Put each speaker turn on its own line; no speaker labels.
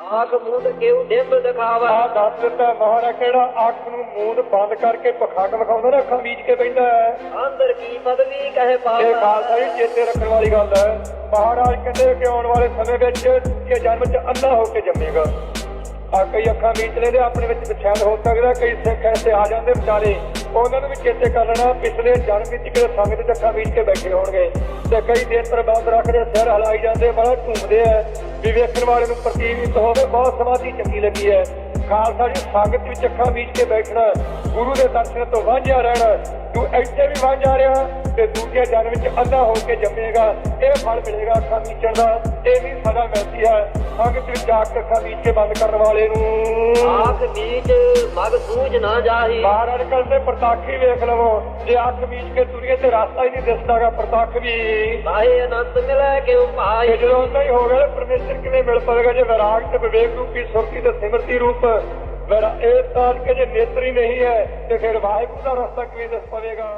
ਆਖ ਮੂੰਦ ਕਿਉ ਡਿੰਬ ਦਿਖਾਵਾ?
ਆ ਦੱਸ ਦਿੱਤਾ ਮਹਾਰਾ ਕਿਹੜਾ ਅੱਖ ਨੂੰ ਮੂੰਦ ਬੰਦ ਕਰਕੇ ਪਖੰਡ ਵਿਖਾਉਂਦਾ ਨਾ ਅੱਖਾਂ ਮੀਚ ਕੇ ਹੈ।
ਅੰਦਰ ਕੀ ਪਦਵੀ ਕਹੇ
ਇਹ
ਪਾਪਾ
ਖਾਲਸਾ ਜੀ ਚੇਤੇ ਰੱਖਣ ਵਾਲੀ ਗੱਲ ਹੈ। ਮਹਾਰਾਜ ਕਹਿੰਦੇ ਕਿ ਆਉਣ ਵਾਲੇ ਸਮੇਂ ਵਿੱਚ ਕਿ ਜਨਮ ਚ ਅੰਨਾ ਹੋ ਕੇ ਜੰਮੇਗਾ। ਆ ਕਈ ਅੱਖਾਂ ਮੀਚ ਲੈਂਦੇ ਆਪਣੇ ਵਿੱਚ ਵਿਛਾਲ ਹੋ ਸਕਦਾ ਕਈ ਸਿੱਖ ਐਸੇ ਆ ਜਾਂਦੇ ਵਿਚਾਰੇ। ਉਹਨਾਂ ਨੂੰ ਵੀ ਚੇਤੇ ਕਰ ਲੈਣਾ ਪਿਛਲੇ ਜਨਮ ਵਿੱਚ ਕਿਹੜੇ ਸੰਗਤ ਚ ਅੱਖਾਂ ਮੀਚ ਕੇ ਬੈਠੇ ਹੋਣਗੇ। ਤੇ ਕਈ ਦਿਨ ਪ੍ਰਬੰਧ ਰੱਖਦੇ ਸਿਰ ਹਲਾਈ ਜਾਂਦੇ ਬੜਾ ਝੂਮਦੇ ਆ। ਵੀ ਵੇਖਣ ਵਾਲੇ ਨੂੰ ਪ੍ਰਤੀਨਿਤ ਹੋਵੇ, ਬਹੁਤ ਸਮਾਧੀ ਚੰਗੀ ਲੱਗੀ ਹੈ। ਖਾਲਸਾ ਜੀ ਸੰਗਤ ਵਿੱਚ ਅੱਖਾਂ ਮੀਚ ਕੇ ਬੈਠਣਾ, ਗੁਰੂ ਦੇ ਦਰਸ਼ਨ ਤੋਂ ਵਾਂਝਿਆ ਰਹਿਣਾ, ਤੂੰ ਇੱਥੇ ਵੀ ਵਾਂਝਾ ਰਿਹਾ ਤੇ ਦੂਜੇ ਜਨ ਵਿੱਚ ਅੱਧਾ ਹੋ ਕੇ ਜੰਮੇਗਾ, ਇਹ ਫਲ ਮਿਲੇਗਾ ਅੱਖਾਂ ਮੀਚਣ ਦਾ, ਇਹ ਵੀ ਸਦਾ ਮਿਲਦੀ ਹੈ। ਸੰਗਤ ਵਿੱਚ ਜਾ ਕੇ ਅੱਖਾਂ ਮੀਚ ਕੇ ਬੰਦ ਕਰਨ ਵਾਲੇ ਨੂੰ
ਆਖ ਬੀਜ ਮਗ ਸੂਝ ਨਾ ਜਾਹੀ।
ਮਹਾਰਾਜ ਕਹਿੰਦੇ ਪ੍ਰਤੱਖ ਹੀ ਵੇਖ ਲਵੋ। ਜੇ ਅੱਖ ਮੀਚ ਕੇ ਤੁਰੀਏ ਤੇ ਰਸਤਾ ਹੀ ਨਹੀਂ ਦਿਸਦਾਗਾ ਪ੍ਰਤੱਖ ਵੀ।
ਕਾਹੇ ਅਨੰਤ ਮਿਲੇ ਕਿਉ
ਤੇ
ਭਾਈ
ਜਦੋਂ ਨਹੀਂ ਹੋ ਗਿਆ ਤਾਂ ਪਰਮੇਸ਼ਰ ਕਿਵੇਂ ਮਿਲ ਪਵੇਗਾ ਜੇ ਵਿਰਾਗ ਤੇ ਵਿਵੇਕ ਰੂਪੀ ਸੁਰਤੀ ਤੇ ਸਿਮਰਤੀ ਰੂਪ? ਵਰਾ ਇਹ ਤਾਂ ਕਿ ਜੇ ਨੇਤਰ ਹੀ ਨਹੀਂ ਹੈ ਤੇ ਫਿਰ ਵਾਹਿਗੁਰੂ ਦਾ ਰਸਤਾ ਕਿਵੇਂ ਦਿਸ ਪਵੇਗਾ?